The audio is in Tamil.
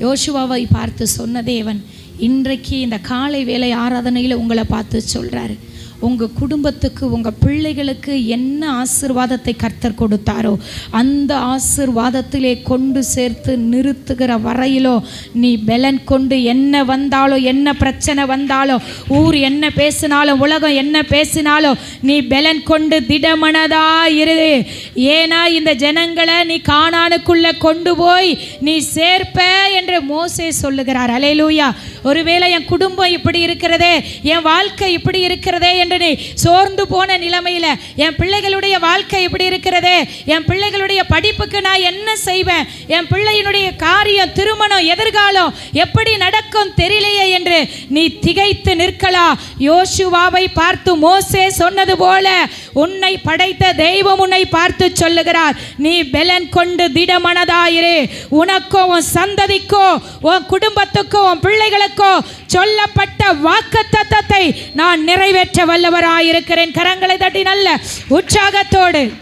யோசுவாவை பார்த்து சொன்ன தேவன் இன்றைக்கு இந்த காலை வேலை ஆராதனையில் உங்களை பார்த்து சொல்கிறாரு உங்கள் குடும்பத்துக்கு உங்கள் பிள்ளைகளுக்கு என்ன ஆசிர்வாதத்தை கர்த்தர் கொடுத்தாரோ அந்த ஆசிர்வாதத்திலே கொண்டு சேர்த்து நிறுத்துகிற வரையிலோ நீ பெலன் கொண்டு என்ன வந்தாலோ என்ன பிரச்சனை வந்தாலோ ஊர் என்ன பேசினாலும் உலகம் என்ன பேசினாலோ நீ பெலன் கொண்டு திடமனதா இரு. ஏன்னா இந்த ஜனங்களை நீ காணானுக்குள்ள கொண்டு போய் நீ சேர்ப்ப என்று மோசே சொல்லுகிறார். அலையலூயா. ஒருவேளை என் குடும்பம் இப்படி இருக்கிறதே என் வாழ்க்கை இப்படி இருக்கிறதே என்று சோர்ந்து போன நிலைமையில என் பிள்ளைகளுடைய வாழ்க்கை இப்படி இருக்கிறது என் பிள்ளைகளுடைய படிப்புக்கு நான் என்ன செய்வேன் என் பிள்ளையினுடைய காரியம் திருமணம் எதிர்காலம் எப்படி நடக்கும் தெரியலையே என்று நீ திகைத்து நிற்கலாம் யோசுவாவை பார்த்து மோசே சொன்னது போல உன்னை படைத்த தெய்வம் உன்னை பார்த்து சொல்லுகிறார். நீ பெலன் கொண்டு திடமனதாயிரு. உனக்கோ உன் சந்ததிக்கோ உன் குடும்பத்துக்கோ உன் பிள்ளைகளுக்கோ சொல்லப்பட்ட வாக்கு தத்தத்தை நான் நிறைவேற்ற வல்லவராயிருக்கிறேன். கரங்களை தட்டி நல்ல உற்சாகத்தோடு.